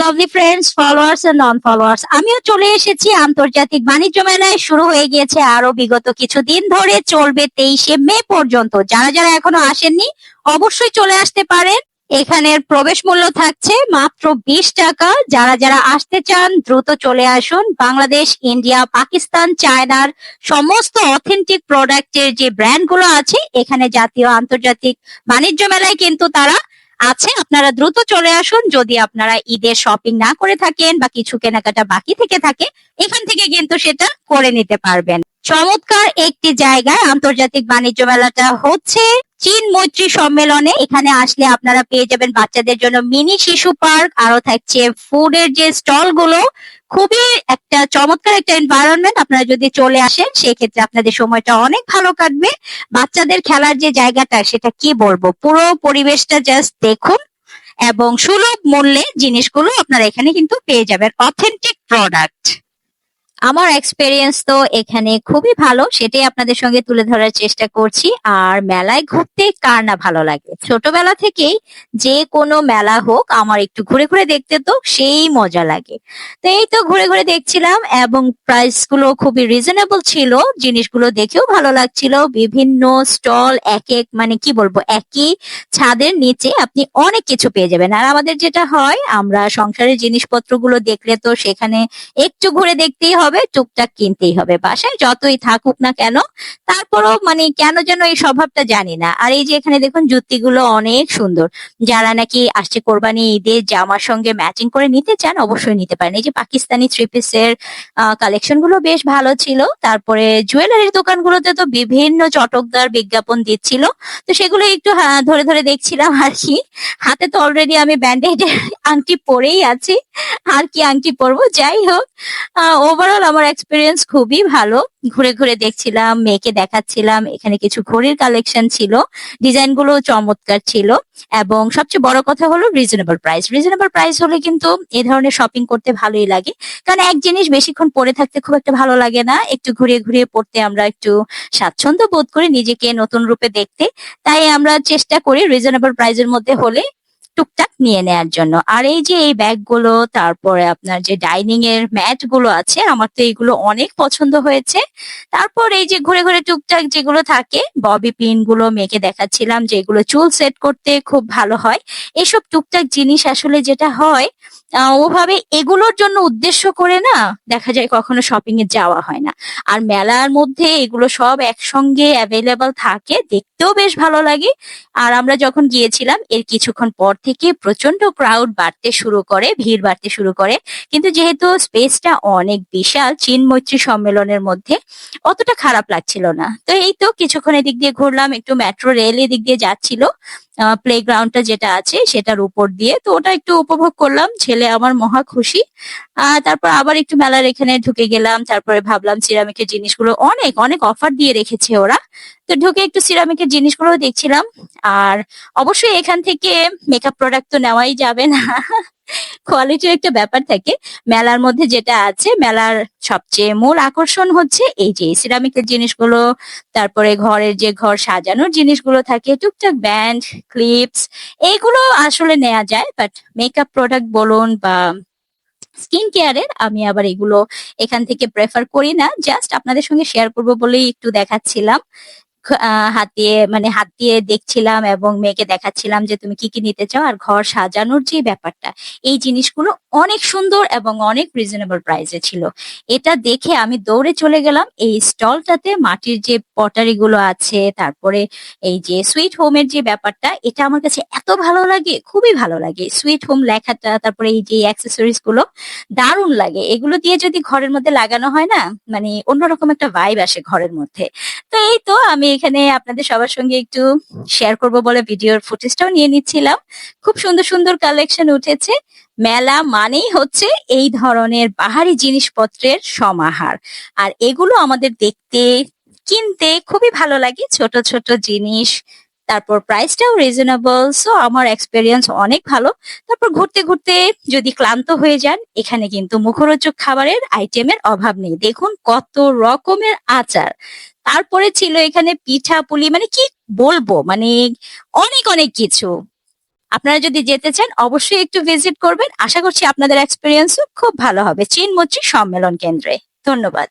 Lovely friends followers and non followers আমিও চলে এসেছি আন্তর্জাতিক বাণিজ্য মেলায়। শুরু হয়ে গিয়েছে আরও বিগত কিছুদিন ধরে চলবে তেইশে মে পর্যন্ত। যারা যারা এখনও আসেননি, অবশ্যই চলে আসতে পারেন। এখানের প্রবেশ মূল্য থাকছে মাত্র বিশ টাকা। যারা যারা আসতে চান, দ্রুত চলে আসুন। বাংলাদেশ, ইন্ডিয়া, পাকিস্তান, চায়নার সমস্ত অথেন্টিক প্রোডাক্টের যে ব্র্যান্ডগুলো আছে, এখানে জাতীয় আন্তর্জাতিক বাণিজ্য মেলায় কিন্তু তারা আছে, আপনারা দ্রুত চলে আসুন। যদি আপনারা ঈদের শপিং না করে থাকেন বা কিছু কেনাকাটা বাকি থেকে থাকে, এখান থেকে কিন্তু সেটা করে নিতে পারবেন। চমৎকার একটি জায়গায় আন্তর্জাতিক বাণিজ্য মেলাটা হচ্ছে। চীন মৈত্রী সম্মেলনে এখানে আসলে আপনারা পেয়ে যাবেন বাচ্চাদের জন্য মিনি শিশু পার্ক। আরও থাকছে ফুডের যে স্টলগুলো খুবই একটা চমৎকার একটা এনভায়রনমেন্ট আপনারা যদি চলে আসেন, সেক্ষেত্রে আপনাদের সময়টা অনেক ভালো কাটবে। বাচ্চাদের খেলার যে জায়গাটা, সেটা কি বলব? পুরো পরিবেশটা জাস্ট দেখুন এবং সুলভ মূল্যে জিনিসগুলো আপনারা এখানে কিন্তু পেয়ে যাবেন। অথেন্টিক প্রোডাক্ট আমার এক্সপেরিয়েন্স তো এখানে খুবই ভালো, সেটাই আপনাদের সঙ্গে তুলে ধরার চেষ্টা করছি। আর মেলায় ঘুরতে কার না ভালো লাগে? ছোটবেলা থেকেই যে কোনো মেলা হোক, আমার একটু ঘুরে ঘুরে দেখতে তো সেই মজা লাগে। তো এই তো ঘুরে ঘুরে দেখছিলাম এবং প্রাইসগুলো খুবই রিজনেবল ছিল, জিনিসগুলো দেখেও ভালো লাগছিল। বিভিন্ন স্টল এক এক মানে কি বলব, একই ছাদের নিচে আপনি অনেক কিছু পেয়ে যাবেন। আর আমাদের যেটা হয়, আমরা সংসারের জিনিসপত্রগুলো দেখলে তো সেখানে একটু ঘুরে দেখতেই হবে। টুকটাক কিনতেই হবে। বাসায় যতই থাকুক না কেন, তারপরও মানে কেন যেন এই স্বভাবটা জানি না। আর এই যে এখানে দেখুন জুতিগুলো অনেক সুন্দর। যারা নাকি আসছে কোরবানি ঈদের জামার সঙ্গে ম্যাচিং করে নিতে চান, অবশ্যই নিতে পারেন। এই যে পাকিস্তানি থ্রি পিসের কালেকশনগুলো বেশ ভালো ছিল। তারপরে জুয়েলারির দোকানগুলোতে তো বিভিন্ন চটকদার বিজ্ঞাপন দিচ্ছিল। তো সেগুলো একটু ধরে ধরে দেখছিলাম আর কি। হাতে তো অলরেডি আমি ব্যান্ডেড আংটি পরেই আছি। আর কি আংটি পরবো? যাই হোক ওভারঅল আমার এক্সপিরিয়েন্স খুবই ভালো। ঘুরে ঘুরে দেখছিলাম, মেয়েকে দেখাচ্ছিলাম, এখানে কিছু ঘড়ির কালেকশন ছিল ডিজাইনগুলো চমৎকার ছিল এবং সবচেয়ে বড় কথা হলো রিজনেবল প্রাইস রিজনেবল প্রাইস হলে কিন্তু এ ধরনের শপিং করতে ভালোই লাগে। কারণ এক জিনিস বেশিক্ষণ পরে থাকতে খুব একটা ভালো লাগে না। একটু ঘুরিয়ে ঘুরিয়ে পড়তে আমরা একটু স্বাচ্ছন্দ্য বোধ করি নিজেকে নতুন রূপে দেখতে। তাই আমরা চেষ্টা করি রিজনেবল প্রাইসের মধ্যে হলে টুকটাক নিয়ে নেয়ার জন্য। আর এই যে এই ব্যাগগুলো তারপরে আপনার যে ডাইনিং এর ম্যাটগুলো আছে, আমার তো এইগুলো অনেক পছন্দ হয়েছে। তারপর এই যে ঘুরে ঘুরে টুকটাক যেগুলো থাকে, ববি পিনগুলো মেয়েকে দেখাচ্ছিলাম, যে এগুলো চুল সেট করতে খুব ভালো হয়। এসব টুকটাক জিনিস আসলে যেটা হয় ওভাবে এগুলোর জন্য উদ্দেশ্য করে না দেখা যায় কখনো শপিং এ যাওয়া হয় না। আর মেলার মধ্যে এগুলো সব একসঙ্গে অ্যাভেলেবল থাকে, দেখতেও বেশ ভালো লাগে। আর আমরা যখন গিয়েছিলাম, এর কিছুক্ষণ পর থেকে প্রচণ্ড ক্রাউড বাড়তে শুরু করে, ভিড় বাড়তে শুরু করে। কিন্তু যেহেতু স্পেসটা অনেক বিশাল, চীন মৈত্রী সম্মেলনের মধ্যে, অতটা খারাপ লাগছিল না। তো এই তো কিছুক্ষণ এদিক দিয়ে ঘুরলাম, একটু মেট্রো রেল এদিক দিয়ে যাচ্ছিল। প্লে গ্রাউন্ডটা যেটা আছে, সেটার উপর দিয়ে। তো ওটা একটু উপভোগ করলাম, ছেলে আমার মহা খুশি। তারপর আবার একটু মেলার এখানে ঢুকে গেলাম। তারপরে ভাবলাম সিরামিকের জিনিসগুলো অনেক অনেক অফার দিয়ে রেখেছে ওরা। তো ঢুকে একটু সিরামিকের জিনিসগুলো দেখছিলাম। আর অবশ্যই এখান থেকে মেকআপ প্রোডাক্ট তো নেওয়াই যাবে না। কোয়ালিটির একটা ব্যাপার থাকে। মেলার মধ্যে যেটা আছে, মেলার সবচেয়ে মূল আকর্ষণ হচ্ছে এই যে সিরামিকের জিনিসগুলো, তারপরে ঘরের যে ঘর সাজানোর জিনিসগুলো থাকে, টুকটাক ব্যান্ড ক্লিপস এইগুলো আসলে নেওয়া যায় বাট মেকআপ প্রোডাক্ট বলুন বা স্কিন কেয়ারের আমি আবার এগুলো এখান থেকে প্রেফার করি না। জাস্ট আপনাদের সঙ্গে শেয়ার করব বলেই একটু দেখাচ্ছিলাম। হাত দিয়ে মানে হাত দিয়ে দেখছিলাম এবং মেয়েকে দেখাচ্ছিলাম যে তুমি কি কি নিতে চাও আর ঘর সাজানোর যে ব্যাপারটা, এই জিনিসগুলো অনেক সুন্দর এবং অনেক রিজনেবল প্রাইসে ছিল। এটা দেখে আমি দৌড়ে চলে গেলাম। এই স্টলটাতে মাটির যে পটারি গুলো আছে, তারপরে এই যে সুইট হোমের যে ব্যাপারটা, এটা আমার কাছে এত ভালো লাগে, খুবই ভালো লাগে। সুইট হোম লেখাটা, তারপরে এই যে অ্যাক্সেসরিজগুলো দারুণ লাগে। এগুলো দিয়ে যদি ঘরের মধ্যে লাগানো হয় না মানে অন্যরকম একটা ভাইব আসে ঘরের মধ্যে। তো এই তো আমি এখানে আপনাদের সবার সঙ্গে একটু শেয়ার করব বলে ভিডিওর ফুটেজটাও নিয়ে নিচ্ছিলাম। খুব সুন্দর সুন্দর কালেকশন উঠেছে। মেলা মানেই হচ্ছে এই ধরনের বাহারি জিনিসপত্রের সমাহার। আর এগুলো আমাদের দেখতে, কিনতে খুবই ভালো লাগে। ছোট ছোট জিনিস তারপর প্রাইসটাও রিজনেবল সো আমার এক্সপেরিয়েন্স অনেক ভালো। তারপর ঘুরতে ঘুরতে যদি ক্লান্ত হয়ে যান, এখানে কিন্তু মুখরোচক খাবারের আইটেমের অভাব নেই। দেখুন কত রকমের আচার। তারপরে ছিল এখানে পিঠা পুলি মানে কি বলব? মানে অনেক অনেক কিছু। আপনারা যদি যেতে চান, অবশ্যই একটু ভিজিট করবেন। আশা করছি আপনাদের এক্সপিরিয়েন্সও খুব ভালো হবে। চীন মৈত্রী সম্মেলন কেন্দ্রে। ধন্যবাদ।